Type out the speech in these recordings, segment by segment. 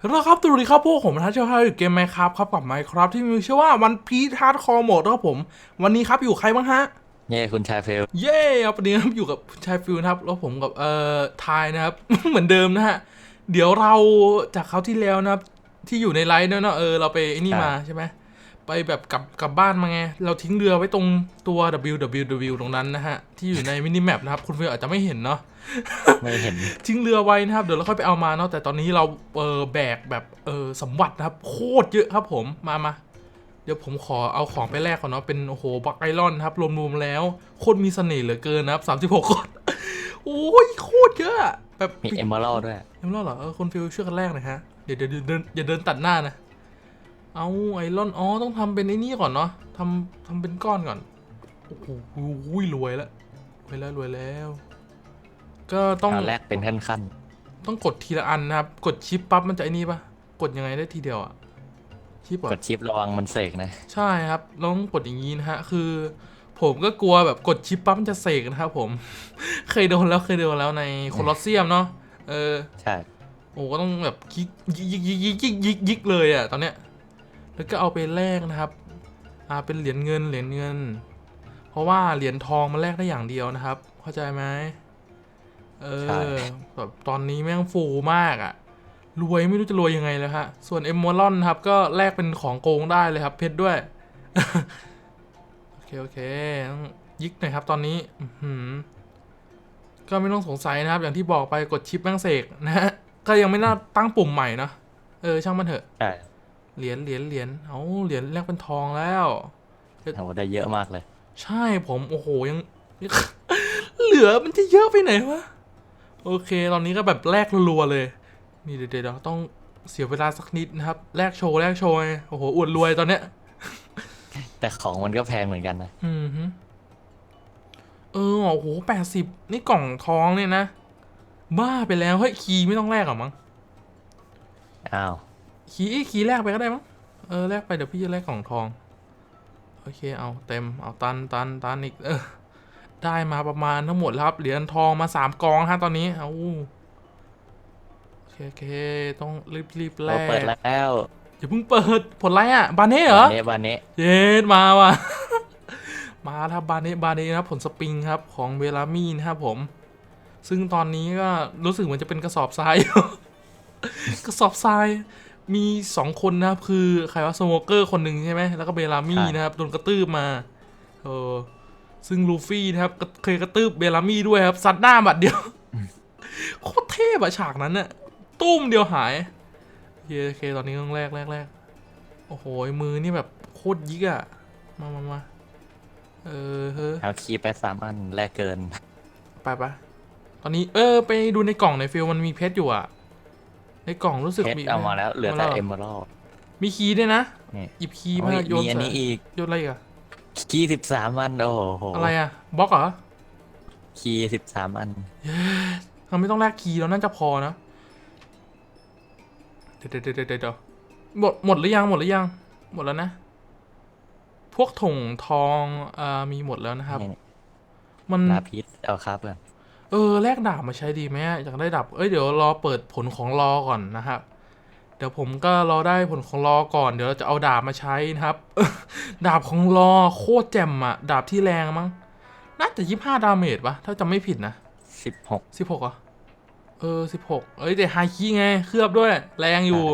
แล้วครับสวัสดีครับพวกผมทัชเชอร์ฮาอยู่เกมไมครับครับกับไมครับที่มีชื่อว่าวันพีทาร์ดคอร์โหมดครับผม วันนี้ครับอยู่ใครบ้างฮะ เย่คุณชายเฟล เย้ครับวันนี้ครับอยู่กับชายฟิวนะครับ แล้วผมกับเอ่อทายนะครับ เหมือนเดิมนะฮะ เดี๋ยวเราจากเขาวที่แล้วนะครับ ที่อยู่ในไลฟ์เนี่ยเนาะเออเราไปไอ้นี่มาใช่ไหม ไปแบบกลับกลับบ้านมาไง เราทิ้งเรือไว้ตรงตัว www ตรงนั้นนะฮะ ที่อยู่ในมินิแมปนะครับ คุณฟิวอาจจะไม่เห็นเนาะไม่เห็น ทิ้งเรือไว้นะครับ เดี๋ยวเราค่อยไปเอามาเนาะแต่ตอนนี้เราเออแบกแบบเออสมบัตินะครับ โคตรเยอะครับผมมามาเดี๋ยวผมขอเอาของไปแลกก่อนเนาะเป็นโอ้โหบักไอรอนครับรวมๆแล้วโคตรมีเสน่ห์เหลือเกินนะครับสามสิบหกคนโอ้ยโคตรเยอะอะแบบมีเอมเมอรัลด้วยเอ็มรอดเหรอเออคนฟิลช่วยกันแลกหน่อยฮะเดี๋ยวเดี๋ยวเดี๋ยวเดินอย่าเดินตัดหน้านะ เอาไอรอนอ๋อต้องทำเป็นไอ้นี่ก่อนเนาะทำทำเป็นก้อนก่อน โอ้โหรวยแล้วรวยแล้วรวยแล้ว ก็ต้องแลกเป็นขั้นขั้นต้องกดทีละอันนะครับ กดชิปปั๊บมันจะไอ้นี่ปะกดยังไงได้ทีเดียวอะชิปกดชิประวังมันเสกนะ ใช่ครับต้องกดอย่างนี้นะฮะ คือ ผมก็กลัวแบบกดชิปปั๊บมันจะเสกนะครับผม เคยโดนแล้วเคยโดนแล้วในโคลอสเซียมเนาะเออ ใช่ โอ้ก็ต้องแบบยิกยิกยิกยิกยิกยิกเลยอะตอนเนี้ย แล้วก็เอาไปแลกนะครับอ่าเป็นเหรียญเงินเหรียญเงิน เพราะว่าเหรียญทองมันแลกได้อย่างเดียวนะครับ เข้าใจไหมเออแบบตอนนี้แม่งฟูมากอะรวยไม่รู้จะรวยยังไงเลยฮะ ส่วนเอมโมลอนครับ ก็แลกเป็นของโกงได้เลยครับ เพชรด้วย โอเค โอเคต้องยิกหน่อยครับ ตอนนี้อื้อหือก็ไม่ต้องสงสัยนะครับ อย่างที่บอกไปกดชิปแม่งเสกนะฮะ ก็ยังไม่น่าตั้งปุ่มใหม่เนอะเออ ช่างมันเถอะใช่ เหรียญเหรียญเหรียญเอาเหรียญแลกเป็นทองแล้วโหได้เยอะมากเลย ใช่ผมโอ้โหยัง เหลือมันจะเยอะไปไหนวะโอเค ตอนนี้ก็แบบแลกรัวๆเลยนี่เดี๋ยวเดี๋ยวต้องเสียเวลาสักนิดนะครับแลกโชว์แลกโชว์ไงโอ้โหอวดรวยตอนเนี้ยแต่ของมันก็แพงเหมือนกันนะอืมฮึเออโอ้โหแปดสิบนี่กล่องทองเนี่ยนะ บ้าไปแล้วเฮ้ยคีย์ไม่ต้องแลกหรอมั้งอ้าว คีย์คีย์แลกไปก็ได้มั้งเออแลกไปเดี๋ยวพี่จะแลกกล่องทอง โอเคเอาเต็มเอาตันตันตันอีกเออได้มาประมาณทั้งหมดแล้วครับเหรียญทองมาสามกองฮะตอนนี้เอาโอเคโอเคต้องรีบรีบแลเรากเปิดแล้วอย่าเพิ่งเปิดผลไรอะบาเน่เหรอเนบานเนะเย็ดมาว่ะมาครับบาเน่บาเน่นะครับผลสปริงครับของเวลามีนะครับผม ซึ่งตอนนี้ก็รู้สึกเหมือนจะเป็นกระสอบทรายกระสอบทราย มีสองคนนะครับ คือ ใครว่าสโมเกอร์คนหนึ่งใช่ไหมแล้วก็เบลามี่นะครับ โดนกระตืบมาเออซึ่งลูฟี่นะครับก็เคยกระตืบเบลามี่ด้วยครับซัดหน้าบัดเดียวโคตรเทพอะฉากนั้นน่ะตุ้มเดียวหายโอเคโอเคตอนนี้ต้องแรกแรกแรกโอ้โหมือนี่แบบโคตรยิกอะมามามาเออเฮ้ยเอาคีย์ไปสามอันแลกเกิน ไปปะตอนนี้เออ ไปดูในกล่องในฟิลมันมีเพชรอยู่อะ ในกล่องรู้สึกเพชรมีเอามาแล้ว เหลือแต่าเอมามแล้วเมอรัล มีคีย์ด้วยนะนี่ หยิบคีย์โอ้มายโยนมีอันใส่นี้อีกโยนอะไรอีกอะคีย์สิบสามอัน โอ้โหอะไรอะบล็อกเหรอคีย์สิบสามอัน เราไม่ต้องแลกคีย์แล้วน่าจะพอนะเดี๋ยวเดี๋ยวเดี๋ยวเดี๋ยวเดี๋ยวหมดหมดหรือยังหมดหรือยัง หมดแล้วนะ พวกถงทองอ่ามีหมดแล้วนะครับ นี่ มันลาพิษเอาครับเพื่อน เออแลกดาบมาใช้ดีไหมอะอยากได้ดาบเอ้ยเดี๋ยวรอเปิดผลของรอก่อนนะครับเดี๋ยวผมก็รอได้ผลของรอก่อนเดี๋ยวเราจะเอาดาบมาใช้นะครับ ดาบของรอโคตรแจ่มอะดาบที่แรงมั้งน่าจะยี่ห้าดาเมจปะถ้าจำไม่ผิดนะสิบหกสิบหกอะเออสิบหกเอ้ยแต่ไฮคีไงเคลือบด้วย แรงอยู่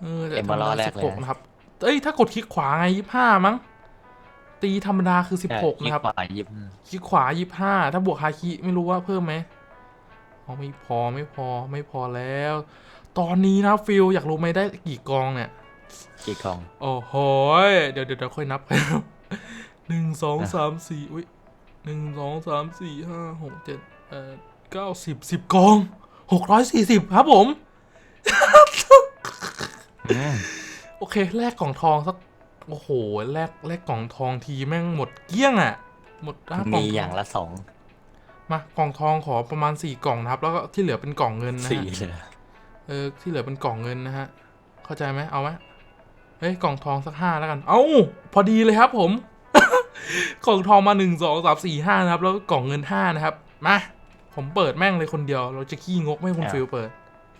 เออแต่ธรรมดาสิบหกนะครับเอ้ยถ้ากดคลิกขวาไงยี่ห้ามั้ง ตีธรรมดาคือสิบหกนะครับกว่ายิบคลิกขวายี่ห้าถ้าบวกฮาคิไม่รู้ว่าเพิ่มไหมอ๋อไม่พอไม่พอไม่พอแล้ว ตอนนี้นะฟิลอยากรู้ไหมได้กี่กองเนี่ย กี่กล่อง โอ้โหยเดี๋ยวเดี๋ยวเดี๋ยวค่อยนับหนึ่งสองสามสี่อุ้ยหนึ่งสองสามสี่ห้าหกเจ็ดแปดเก้าสิบสิบกองหกร้อยสี่สิบครับผมอืมโอเค แลกกล่องทองสัก โอ้โหแลกแลกกล่องทองทีแม่งหมดเกลี้ยงอะ่ะ หมดห้ากล่มีองอย่างละสองมากล่องทองขอประมาณสี่กล่องนะครับ แล้วก็ที่เหลือเป็นกล่องเงินนะสี่ฮะเลยเออที่เหลือเป็นกล่องเงินนะฮะเข้าใจไหมเอาไหมเฮ้ยกล่องทองสักห้าแล้วกัน เอ้าพอดีเลยครับผม กล่องทองมาหนึ่งสองสามสี่ห้านะครับ แล้วก็กล่องเงินห้านะครับมาผมเปิดแม่งเลยคนเดียว เราจะขี้งกไม่ให้คุณฟิลเปิด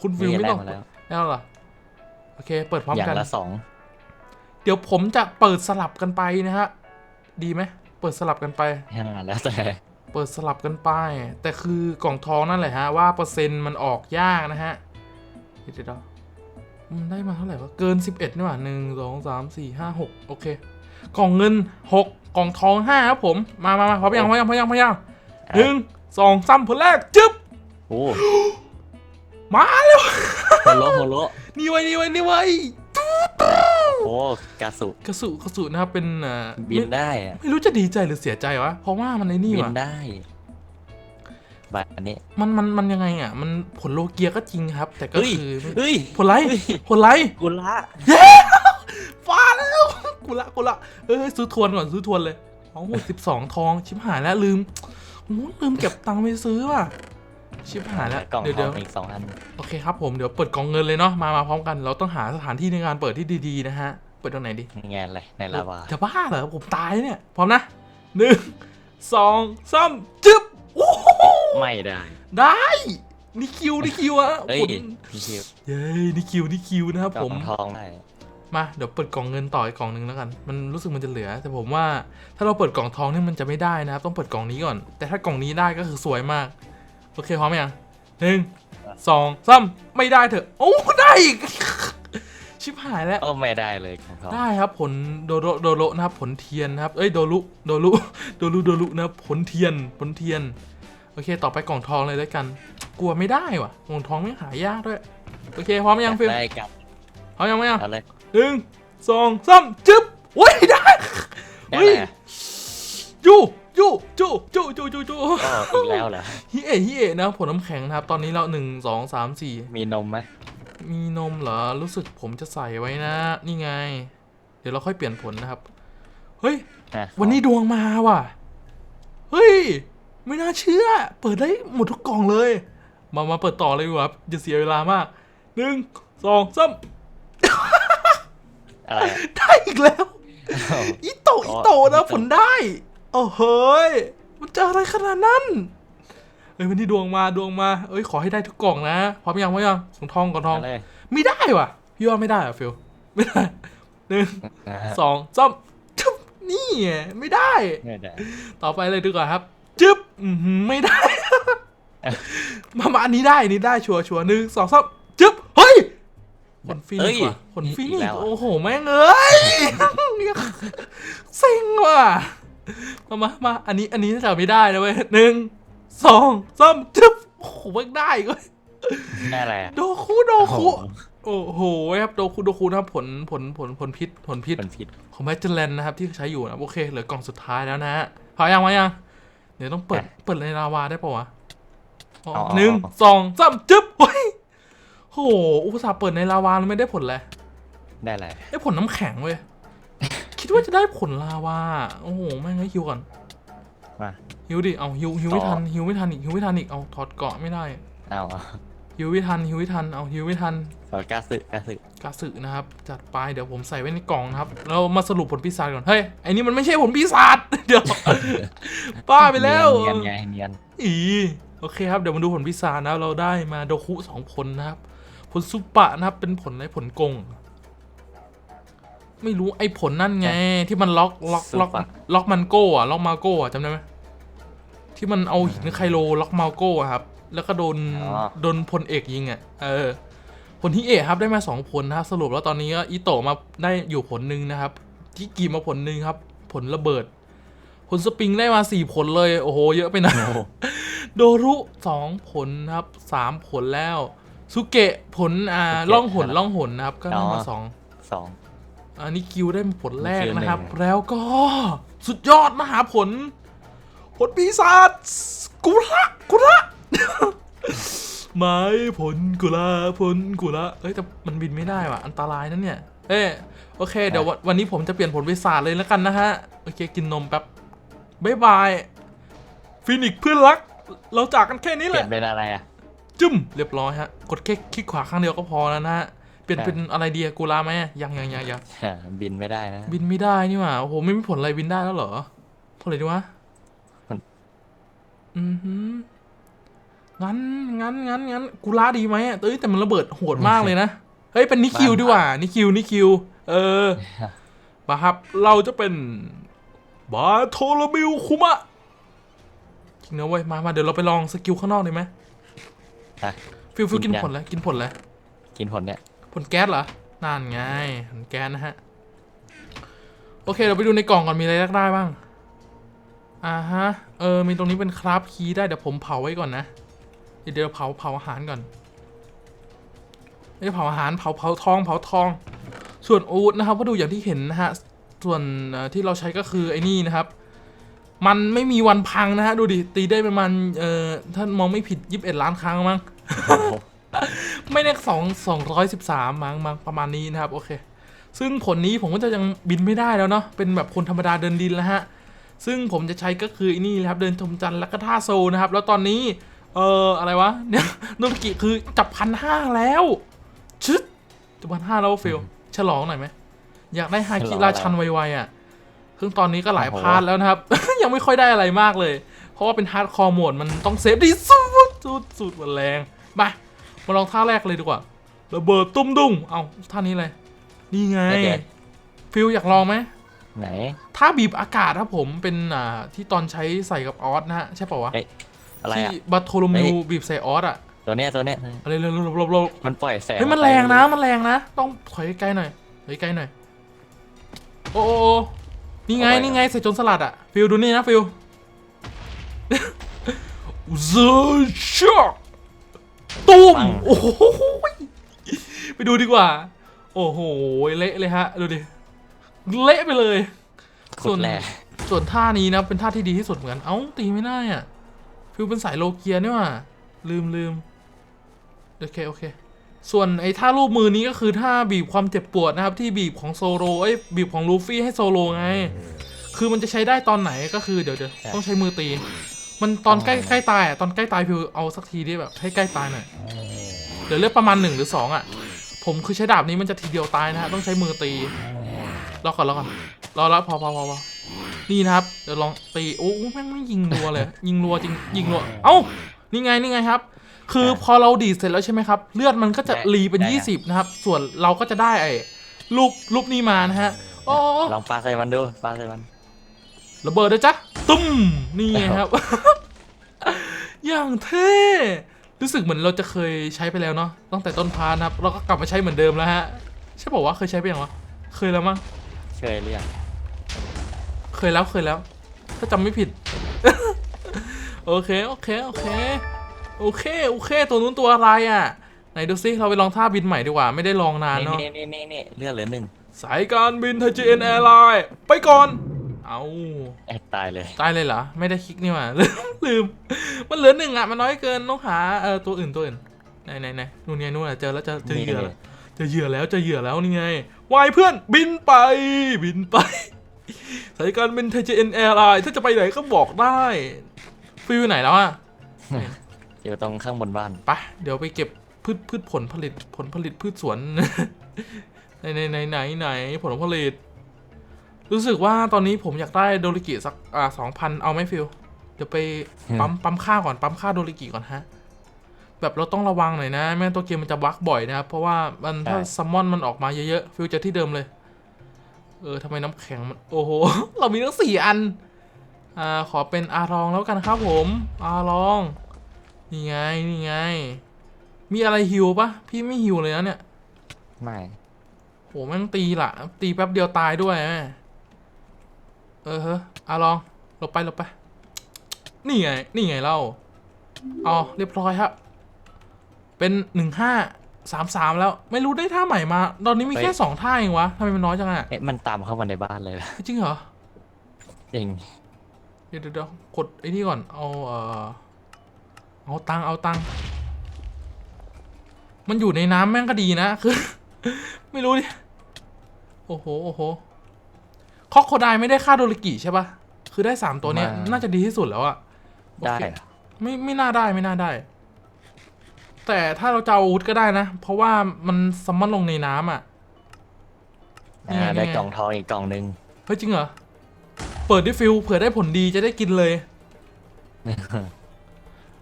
คุณฟิลนี่ไม่ได้ต้องมาแล้วแล้วเหรอโอเค เปิดพร้อมอย่างกัน ละสอง เดี๋ยวผมจะเปิดสลับกันไปนะฮะ ดีไหม เปิดสลับกันไปห้าแล้วแต่ เปิดสลับกันไป แต่คือกล่องทองนั่นแหละฮะ ว่าเปอร์เซ็นต์มันออกยากนะฮะเดี๋ยวเดี๋ยวมันได้มาเท่าไหร่วะ เกิน 11นี่หว่าหนึ่งสองสามสี่ห้าหกโอเค กล่องเงินหกกล่องทองห้าครับผม มามามาพร้อมยังพร้อมยังพร้อมยังพร้อมยังหนึ่งสองสามผลแรก จึ๊บ โอ้ มาแล้วโฮโลโฮโลนี่ไว้นี่ไว้นี่ไว้ โอ้กาสุกระสุกระสุนะครับเป็นเอ่อบินไม่ได้อะไม่รู้จะดีใจหรือเสียใจวะเพราะว่ามันไอ้นี่บิว่ะนได้บัตรอันนี้มันมันมันยังไงอะ มันผลโลเกียก็จริงครับ แต่ก็เฮ้ยคือไม่เฮ้ยผลไรเฮ้ยผลไร กุละฟ้าแล้วกูละกูละเอ้ยซื้อทวนก่อนซื้อทวนเลยโอ้โหสิบสองทองชิบหายแล้วลืมโอ้โหลืมเก็บตังค์ไปซื้อว่ะ ชิบหายแล้วกล่องเดี๋ยวทเดี๋อยวงอีกสองอันโอเคครับผมเดี๋ยวเปิดกล่องเงินเลยเนาะมามาพร้อมกัน เราต้องหาสถานที่ในการเปิดที่ดีๆนะฮะเปิดตรงไหนดี งานอะไรในลาวาจะบ้าเหรอผมตายเนี่ย พร้อมนะหนึ่งสองสามจึ๊บโอ้โหไม่ได้ได้ นี่คิวนี่คิวอะเฮ้ยผลพี่คิวเย้นี่คิวนี่คิวนะครับกล่ผองมทองได้มาเดี๋ยวเปิดกล่องเงินต่ออีกกล่องหนึ่งแล้วกัน มันรู้สึกมันจะเหลือ แต่ผมว่าถ้าเราเปิดกล่องทองนี่มันจะไม่ได้นะครับต้องเปิดกล่องนี้ก่อน แต่ถ้ากล่องนี้ได้ก็คือสวยมาก โอเคพร้อมยังหนึ่งสองสามไม่ได้เถอะ โอ้ได้อีก ชิบหายแล้วก็ไม่ได้เลยกล่องทองได้ครับผลโดโรโดโรนะครับ ผลเทียนนะครับ เอ้ยโดรุโดรุโดรุโดรุนะครับผลเทียนผลเทียน โอเค ต่อไปกล่องทองเลยแล้วกัน กลัวไม่ได้ว่ะกล่องทองไม่หายากด้วย โอเคพร้อมยังฟิลได้กับพร้อมยังไหมยังเอาเลยหนึ่งสองสามจึ๊บอุ้ยได้ได้เฮ้ยแหละยู ยูจูจูจูจูจูก็อีกแล้วเหรอฮิเอะฮิเอะนะผลน้ำแข็งนะครับตอนนี้เราหนึ่งสองสามสี่มีนมไหมมีนมเหรอรู้สึกผมจะใส่ไว้นะ นี่ไง เดี๋ยวเราค่อยเปลี่ยนผลนะครับ เฮ้ยอะวันนี้ดวงมาว่ะ เฮ้ย ไม่น่าเชื่อ เปิดได้หมดทุกกล่องเลย มามาเปิดต่อเลยดีกว่าครับอย่าเสียเวลามากหนึ่งสองสามอะไรอะได้อีกแล้วอ้าวอีโตะอ๋อีอโตะอีนะโตะผลได้ โอ้เฮ้ย มันจะอะไรขนาดนั้นเฮ้ยวันนี้ดวงมาดวงมา เอ้ยขอให้ได้ทุกกล่องนะ พร้อมยังพร้อมยังของทองก่อนทองเอาเลยไม่ได้ว่ะ พี่ว่าไม่ได้อะฟิลไม่ได้หนึ่งนะฮะสองสามจึ๊บนี่ไงไม่ได้ไม่ได้ต่อไปเลยดีกว่าครับ จึ๊บอือหือไม่ได้ มามาอันนี้ได้อันนี้ได้ชัวร์ชัวร์หนึ่งสองสามจึ๊บ เฮ้ยผลฟินิกซ์ว่ะผลฟินิกซ์โอ้โห แม่งเอ้ยเซ็งว่ะ มามามาอันนี้อันนี้จะไม่ได้นะเว้ยหนึ่งสองสามจึ๊บโอ้โหแม่งได้ก็ได้อะไรอะโดคุโดโอ้โหคุโอ้โหครับโดคุโดคุนะครับผลผลผลผลพิษผลพิษมันผิดของแมจเจลแลนนะครับที่ใช้อยู่นะโอเคเหลือกล่องสุดท้ายแล้วนะฮะพอยังมายังเดี๋ยวต้องเปิดเปิดในลาวาได้ปะวะอ๋อหนึ่งสองสามจึ๊บเฮ้ยโหอุตส่าห์เปิดในลาวาแล้วไม่ได้ผลเลยได้อะไรได้ผลน้ำแข็งเว้ย คิดว่าจะได้ผลลาวาโอ้โหแม่งให้ฮิวก่อนมาฮิวดิเอาฮิวฮิวไม่ต่อทันฮิวไม่ทันอีกฮิวไม่ทันอีกเอาถอดเกราะไม่ได้เอาเอาฮิวไม่ทันฮิวไม่ทันเอาฮิวไม่ทันขอกาสึกาสึกาสึนะครับจัดไปเดี๋ยวผมใส่ไว้ในกล่องนะครับ เรามาสรุปผลปีศาจก่อนเฮ้ยไอ้นี่มันไม่ใช่ผลปีศาจเดี๋ยวป้าไปแล้วเนียนไงเนียนอีโอเคครับเดี๋ยวมาดูผลพิศาจนะเราได้มาโดคุสองผลนะครับ ผลซุปปะนะครับเป็นผลอะไรผลกง ไม่รู้ไอ้ผลนั่นไง ที่มันล็อกล็อกล็อกล็อกมันโก้อะล็อกมาโก้อะจำได้ไหมที่มันเอาหินไคโลล็อกมาโก้อะครับ แล้วก็โดนโดนพลเอกยิงอะเออผลที่เอกครับได้มาสองผลนะครับสรุปแล้วตอนนี้ก็อิโตะมาได้อยู่ผลหนึ่งนะครับที่กีมาผลหนึ่งครับ ผลระเบิด ผลสปริงได้มาสี่ผลเลย โอ้โห เยอะไปหนะโอ้โหโดรุสองผลนะครับสามผลแล้วสุเกะผลอ่าล่องหนล่องหนนะครับ ก็ได้มาสองสอง อันนี้คิวได้ผลแรกคิวหนึ่งนะครับ แล้วก็สุดยอดมหาผล ผลปีศาจกุระกุระไม้ผลกุระผลกุระเอ้ยแต่มันบินไม่ได้ว่ะอันตรายนั่นเนี่ย เอ้ยโอเค เดี๋ยววันวันนี้ผมจะเปลี่ยนผลปีศาจเลยแล้วกันนะฮะโอเคกินนมแป๊บบ๊ายบายฟินิกซ์เพื่อนรัก เราจากกันแค่นี้เปแหลี่ยละนเป็นอะไรอะจึ้มเรียบร้อยฮะ กดแค่คลิกขวาข้างเดียวก็พอแล้วนะฮะ เปลี่ยนครับเป็นอะไรดีอะกูราไหมอะยังยังยังยังอ่าบินไม่ได้นะ บินไม่ได้นี่หว่าโอ้โหไม่มีผลอะไรบินได้แล้วเหรอผลอะไรดีวะผลอือหืองั้นงั้นงั้นงั้นกูล่าดีไหมอะเอ้ยแต่มันระเบิดโหดมากเลยนะเฮ้ยเป็นนิคิวดีกว่านิคิวนิคิว เออมาครับ เราจะเป็นบาโทโลบิวคุมะจริงนะเว้ยมามาเดี๋ยวเราไปลองสกิลข้างนอกเลยไหมอะฟิลฟิลกิกินนยังผลแล้วกินผลแล้วกินผลเนี่ย ผลแก๊สเหรอนั่นไงผลแก๊สนะฮะ โอเค เราไปดูในกล่องก่อนมีอะไรได้บ้าง อ่าฮะ เออ มีตรงนี้เป็นคราฟคีย์ได้ เดี๋ยวผมเผาไว้ก่อนนะ เดี๋ยวเผาเผาอาหารก่อนไม่เผาอาหารเผาเผาทองเผาทอง ส่วนอาวุธนะครับก็ดูอย่างที่เห็นนะฮะ ส่วนที่เราใช้ก็คือไอ้นี่นะครับ มันไม่มีวันพังนะฮะ ดูดิ ตีได้ประมาณ เอ่อ ถ้ามองไม่ผิดยิบเอ็ดล้านครั้งมั้ง ไม่ได้สองสองร้อยสิบสามมั้งมั้งประมาณนี้นะครับโอเค ซึ่งผลนี้ผมก็จะยังบินไม่ได้แล้วเนาะเป็นแบบคนธรรมดาเดินดินแล้วฮะซึ่งผมจะใช้ก็คือไอ้นี่นะครับเดินชมจันทร์แล้วก็ท่าโซนะครับ แล้วตอนนี้ เอ่ออะไรวะเนี่ยโนบุกิคือจับพันห้าแล้วชึดจับพันห้าแล้วฟิลฉลองหน่อยไหมอยากได้ฮาคิราชันไวๆอะซึ่งตอนนี้ก็หลายพาร์ทแล้วนะครับ ยังไม่ค่อยได้อะไรมากเลย เพราะว่าเป็นฮาร์ดคอร์โหมดมันต้องเซฟดีสุดสุดสุดมันแรงมา มาลองท่าแรกเลยดีกว่าระเบิดตุ้มดุ้งเอาท่านี้เลย นี่ไงเด็ดฟิลอยากลองไหมไหนถ้าบีบอากาศครับผมเป็นอ่าที่ตอนใช้ใส่กับออสนะฮะใช่ป่าวะเอ้ย อะไรที่อะ บัตโทโลมิวเฮ้ยบีบใส่ออสอะตัวเนี้ยตัวเนี้ยอะไรเร็วๆๆๆ มันปล่อยแสงเฮ้ยมันแรงนะมันแรงนะ ต้องถอยใกล้ๆหน่อยถอยใกล้หน่อย โอ้โอ้โอ้นี่ไงนี่ไงใส่โจนสลัดอะฟิลดูนี่นะฟิล The Shock ตุ้มโอ้โหไปดูดีกว่า โอ้โหเละเลยฮะดูดิเละไปเลยขุดแร่ส่วนท่านี้นะเป็นท่าที่ดีที่สุดเหมือนกันเอ้าตีไม่ได้อะฟิลเป็นสายโลเกียนี่หว่าลืมลืมโอเคโอเค ส่วนไอ้ท่ารูปมือนี้ก็คือท่าบีบความเจ็บปวดนะครับ ที่บีบของโซโลเอ้ยบีบของลูฟี่ให้โซโลไง คือมันจะใช้ได้ตอนไหนก็คือเดี๋ยวเดี๋ยวต้องใช้มือตี มันตอนใกล้ใกล้ตายอะตอนใกล้ตายฟิวเอาสักทีดิแบบให้ใกล้ตายหน่อยเดี๋ยวเลือกประมาณหนึ่งหรือสองอะ ผมคือใช้ดาบนี้มันจะทีเดียวตายนะฮะต้องใช้มือตีรอก่อนรอก่อนรอแล้วพอพอพอพอนี่นะครับเดี๋ยวลองตีโอ้แม่งไม่ยิงรัวเลย ยิงรัวจริงยิงรัวเอ้านี่ไงนี่ไงครับ คือพอเราดีดเสร็จแล้วใช่ไหมครับ เลือดมันก็จะรีเป็น 20 นะครับ ส่วนเราก็จะได้ไอ้รูปรูปนี้มานะฮะโอ้ลองปาใส่มันดูปาใส่มัน ระเบิดเลยจ้ะตุ้มนี่ไงครับ อย่างเท่รู้สึกเหมือนเราจะเคยใช้ไปแล้วเนาะตั้งแต่ต้นพาร์ทนะครับ เราก็กลับมาใช้เหมือนเดิมแล้วฮะใช่บอกว่าวะเคยใช้ไปยังวะเคยแล้วมั้งเคยเรียกเคยแล้วเคยแล้ว ถ้าจำไม่ผิด โอเคโอเคโอเคโอเคโอเค ตัวนู้นตัวอะไรอะ ไหนดูซิเราไปลองท่าบินใหม่ดีกว่า ไม่ได้ลองนานนี่เนาะนี่นี่นี่นี่เลือดเหลือหนึ่งสายการบินไทยจีเอ็นแอร์ไลน์ไปก่อน เอาแอดตายเลย ตายเลยเหรอ ไม่ได้คลิกนี่หว่าลืมลืม มันเหลือหนึ่งอะ มันน้อยเกินต้องหาเออตัวอื่นตัวอื่นไหนไหนไหนนู่นไงนู่นอะเจอแล้วเจอเจอเหยื่อแล้วเจอเหยื่อแล้วเจอเหยื่อแล้วนี่ไงวายเพื่อนบินไปบินไปสายการบินไทยเอ็นแอร์ไลน์ถ้าจะไปไหนก็บอกได้ฟิวอยู่ไหนแล้วอะอยู่ตรงข้างบนบ้านไปเดี๋ยวไปเก็บพืชพืชผลผลิตผลผลิตพืชสวนไหนไหนไหนไหนไหนผลผลิต รู้สึกว่าตอนนี้ผมอยากได้โดริกิสักอ่าสองพันเอาไหมฟิลเดี๋ยวไปปั๊มปั๊มค่าก่อนปั๊มค่าโดริกิก่อนฮะ แบบเราต้องระวังหน่อยนะไม่งั้นตัวเกมมันจะบั๊กบ่อยนะครับ เพราะว่ามันถ้าใช่ซัมมอนมันออกมาเยอะๆฟิลจะที่เดิมเลย เออทำไมน้ำแข็งมันโอ้โห เรามีทั้งสี่อัน อ่าขอเป็นอารองแล้วกันครับผมอารองนี่ไงนี่ไง มีอะไรฮิวปะพี่ไม่ฮิวเลยนะเนี่ย ไม่โหแม่งตีละตีแป๊บเดียวตายด้วยแม่ เออเฮ้ออาลองหลบไปหลบไป นี่ไง นี่ไงเล่าเอาเรียบร้อยครับ เป็นหนึ่งห้าสามสามแล้ว ไม่รู้ได้ท่าใหม่มา ตอนนี้มีแค่สองท่าเองวะทำไมมันน้อยจังอะเอ๊ะมันตามเข้ามาในบ้านเลยล่ะจริงเหรอจริงเดี๋ยวเดี๋ยวเดี๋ยวกดไอ้นี่ก่อน เอาเอ่อเอาตังค์เอาตังค์มันอยู่ในน้ำแม่งก็ดีนะ คือ ไม่รู้ดิ โอ้โห โอ้โห คอกโคไดไม่ได้ค่าโดริกิใช่ปะคือได้สามตัวเนี้ยมาน่าจะดีที่สุดแล้วอะโอได้เคเหรอไม่ไม่น่าได้ไม่น่าได้ แต่ถ้าเราจะเอาอาวุธก็ได้นะ เพราะว่ามันซัมมอนลงในน้ำอะนี่อ่าไงได้นี่ไงกล่องทองอีกกล่องหนึ่งเฮ้ยจริงเหรอ เปิดด้วยฟิลเผื่อได้ผลดีจะได้กินเลย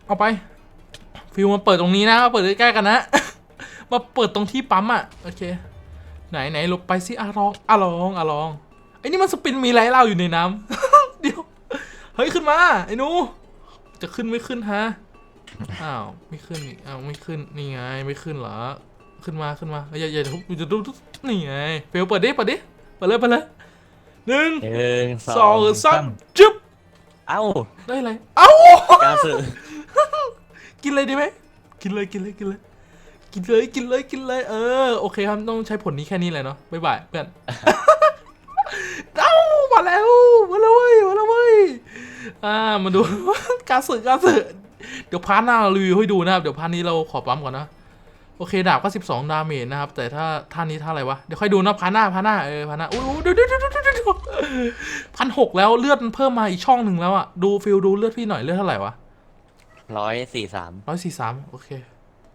เอาไป ฟิวมาเปิดตรงนี้นะมาเปิดใกล้ๆกันนะ มาเปิดตรงที่ปั๊มอะ โอเค ไหนไหนหลบไปสิอาลองอาลองอาลอง ไอ้นี่มันสปินมีไรเล่าอยู่ในน้ำ เดี๋ยว เฮ้ยขึ้นมา ไอ้หนู จะขึ้นไม่ขึ้นฮะ อ้าวไม่ขึ้นอีกอ้าวไม่ขึ้นนี่ไงไม่ขึ้นเหรอ ขึ้นมาขึ้นมาเฮ้ยอย่าอย่าทุบอย่าทุบนี่ไงเฟลเปิดดิเปิดดิเปิดเลยเปิดเลยหนึ่งหนึ่งสองสามจุ๊บเอ้าได้อะไรเอ้ากาสึกินเลยดีไหมกินเลยกินเลยกินเลยกินเลยกินเลยกินเลยเออโอเคครับต้องใช้ผลนี้แค่นี้แหละเนาะบ๊ายบายเพื่อนเอ้ามา แล้วมาแล้วเว้ยมาแล้วเว้ยอ่ามาดู การสึกการสึกเดี๋ยวพาร์ทหน้าเรารีวิวให้ดูนะครับ เดี๋ยวพาร์ทนี้เราขอปั๊มก่อนนะ โอเคดาบก็ 12 ดาเมจนะครับ แต่ถ้าท่านี้ท่าอะไรวะ เดี๋ยวค่อยดูนะพาร์ทหน้าพาร์ทหน้าเออพาร์ทหน้าโอ้โหเดี๋ยวเดี๋ยวเดี๋ยวเดี๋ยวเดี๋ยวพันหกแล้วเลือดมันเพิ่มมาอีกช่องหนึ่งแล้วอะดูฟิลดูเลือดพี่หน่อยเลือดเท่าไหร่วะร้อยสี่สามร้อยสี่สามโอเค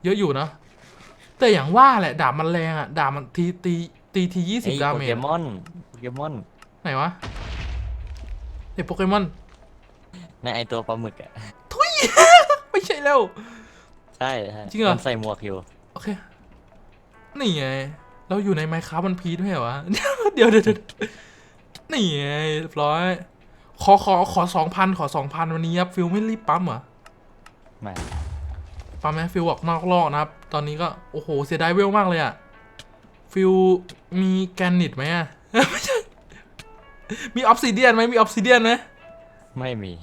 เยอะอยู่นะ แต่อย่างว่าแหละดาบมันแรงอะดาบมันทีตีตีทียี่สิบไอ้ดาโปเมเกมอนโปเกมอน ไหนวะไอโปเกมอนในไอตัวปลาหมึกอะไม่ใช่แล้ว ใช่ใช่จริงเหรอ มันใส่หมวกอยู่ โอเค นี่ไง เราอยู่ในไมค์ค a f t มันพีทไม่ใช่เหรอวะ เดี๋ยวเดี๋ยวเดี๋ยวนี่ไงเรียบร้อย ขอขอขอสองพันขอสองพันวันนี้ครับฟิลไม่รีบปั๊มเหรอ มา ปั๊มไหมฟิลบอกนอกรอบนะครับ ตอนนี้ก็ โอ้โห เสียดายเวลมากเลยอะฟิลมีแกนนิตไหมอะ ไม่ใช่ มีออฟซิเดียนไหมมีออฟซิเดียนไหมไม่มี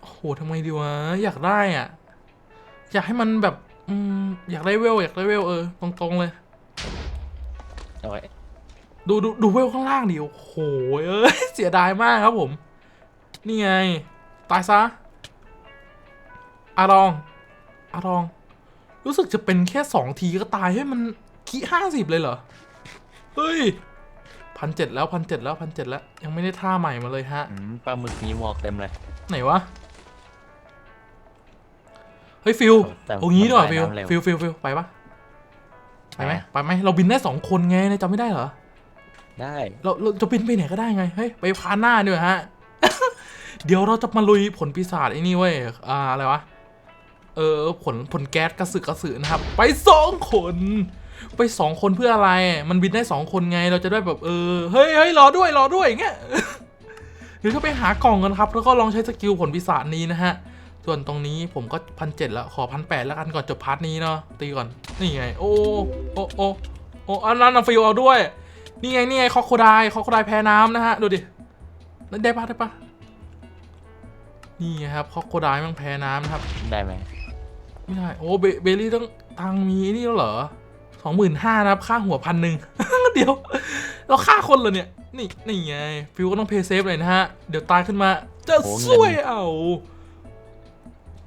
โอ้โหทำไมดีวะ อยากได้อะ อยากให้มันแบบ อืม อยากได้เวล อยากได้เวลเออ ตรงๆเลย โอ้ยดูดูดูเวลข้างล่างดิ โอ้โห เอ้ย เสียดายมากครับผม นี่ไง ตายซะ อารอง อารอง รู้สึกจะเป็นแค่สองทีก็ตายให้ยมันคีห้าสิบเลยเหรอ เฮ้ย พันเจ็ดแล้วพันเจ็ดแล้วพันเจ็ดแล้ว ยังไม่ได้ท่าใหม่มาเลยฮะ อืมปลาหมึกมีหมวกเต็มเลย ไหนวะ เฮ้ยฟิลแต่โอ้งี้ดีกว่ามันฟิลว่ายน้ำเร็ว ฟิลฟิลฟิลไปปะไปไหมไปไปไหมเราบินได้สองคนไงนายจำไม่ได้เหรอ ได้เราเราจะบินไปไหนก็ได้ไง เฮ้ย ไปพานหน้าดีกว่าฮะ เดี๋ยวเราจะมาลุยผลปีศาจไอ้นี่เว้ย อ่า อะไรวะ เออ ผลผลแก๊สกระสือกกระสือนะครับ ไปสองคน ไปสองคนเพื่ออะไร มันบินได้สองคนไง เราจะได้แบบเออ เฮ้ยเฮ้ยรอด้วยรอด้วยอย่างเงี้ยเดี๋ยวก็ไปหากล่องกันครับ แล้วก็ลองใช้สกิลผลปีศาจนี้นะฮะ ส่วนตรงนี้ผมก็พันเจ็ดแล้ว ขอพันแปดแล้วกันก่อนจบพาร์ทนี้เนาะ ตีก่อน นี่ไง โอ้ โอ้ โอ้ โอ้อันนั้นนะฟิลเอาด้วย นี่ไง นี่ไงคอโคไดคอโคไดแพ้น้ำนะฮะ ดูดิ ได้ปะได้ปะนี่ไงครับคอโคไดมันแพ้น้ำนะครับ ได้ไหม ไม่ได้ โอ้ เบเบลลี่ต้องตังค์มีนี่แล้วเหรอส องหมื่นห้านะครับ ค่าหัวพันหนึ่งเดี๋ยว เราฆ่าคนเหรอเนี่ย นี่ นี่ไง ฟิวก็ต้องเพย์เซฟเลยนะฮะ เดี๋ยวตายขึ้นมา จะซวยเอา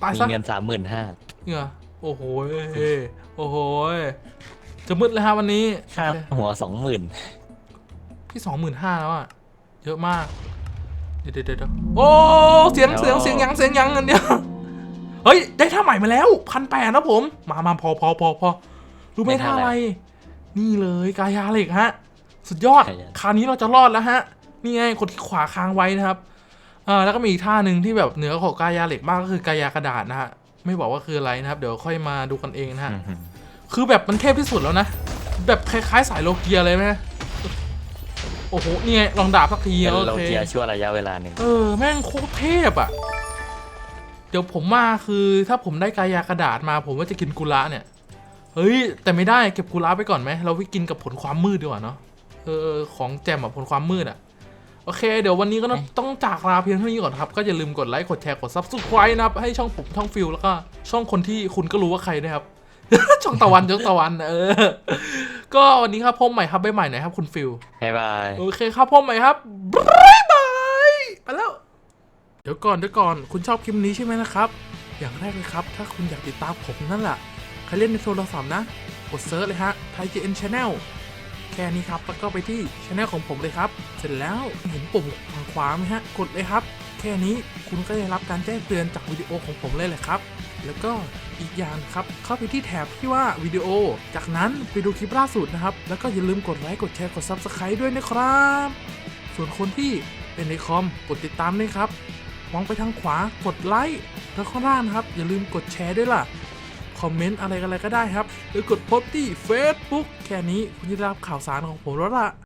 ตายมีซะเงินสามหมื่นห้าเนี่ยโอ้โหเอ้ยโอ้โห จะมืดแล้วฮะวันนี้ ค่าโอเคหัวสองหมื่นพี่สองหมื่นห้าแล้วอะเยอะมากเดี๋ยวเดี๋ยวเดี๋ยวโอ้ เสียงเสียงเสียงยังเสียงยังกันเดียว เฮ้ย ได้ท่าใหม่มาแล้วพันแปดนะผม มามาพอพอพอพอ รู้ไหมท่าอะไร นี่เลยกายาเหล็กฮะ สุดยอด คราวนี้เราจะรอดแล้วฮะ นี่ไงกดที่ขวาค้างไว้นะครับอ่าแล้วก็มีอีกท่าหนึ่งที่แบบเหนือกว่ากายาเหล็กมากก็คือกายากระดาษนะฮะ ไม่บอกว่าคืออะไรนะครับ เดี๋ยวค่อยมาดูกันเองนะฮะ คือแบบมันเทพที่สุดแล้วนะ แบบคล้ายๆสายโลเกียเลยไหมโอ้โหนี่ไงลองดาบสักทีเป็นโอโลเคเกียชั่วระยะเวลาหนึ่งเออ แม่งโคตรเทพอะ เดี๋ยวผมมาคือถ้าผมได้กายากระดาษมา ผมว่าจะกินกุระเนี่ย เฮ้ย แต่ไม่ได้เก็บกุระไปก่อนไหมเราไปกินกับผลความมืดดีกว่าเนาะเออเออของแจมอะผลความมืดอะโอเค เดี๋ยววันนี้ก็ต้องต้องจากลาเพียงเท่านี้ก่อนครับ ก็อย่าลืมกดไลค์กดแชร์กด subscribe นะครับ ให้ช่องผมช่องฟิลแล้วก็ ช่องคนที่คุณก็รู้ว่าใครนะครับ ช่องตะวันช่องตะวันเออ ก็วันนี้ครับพบใหม่ครับบ๊ายบายหน่อยครับคุณฟิลบ๊ายบายโอเคครับพบใหม่ครับบ๊ายบายไปแล้วเดี๋ยวก่อนเดี๋ยวก่อนคุณชอบคลิปนี้ใช่ไหมนะครับ อย่างแรกเลยครับ ถ้าคุณอยากติดตามผมนั่นแหละใครเล่นในโทรศัพท์นะ กดเซิร์ชเลยฮะไทย JN Channel แค่นี้ครับ แล้วก็ไปที่ช anel ของผมเลยครับ เสร็จแล้วเห็นปุ่มทางขวาไหมฮะ กดเลยครับ แค่นี้คุณก็ได้รับการแจ้งเตือนจากวิดีโอของผมเลยแหละครับ แล้วก็อีกอย่างครับ เข้าไปที่แถบที่ว่าวิดีโอ จากนั้นไปดูคลิปล่าสุดนะครับ แล้วก็อย่าลืมกดไลค์ กดแชร์ กด Subscribe ด้วยนะครับ ส่วนคนที่เป็นในคอม กดติดตามด้วยครับ มองไปทางขวา กดไลค์ แล้วข้างล่างนะครับ อย่าลืมกดแชร์ด้วยล่ะ คอมเมนต์อะไรกันอะไรก็ได้ครับ หรือกดพสต์ที่ Facebook แค่นี้คุณจะได้รับข่าวสารของผมแล้วล่ะ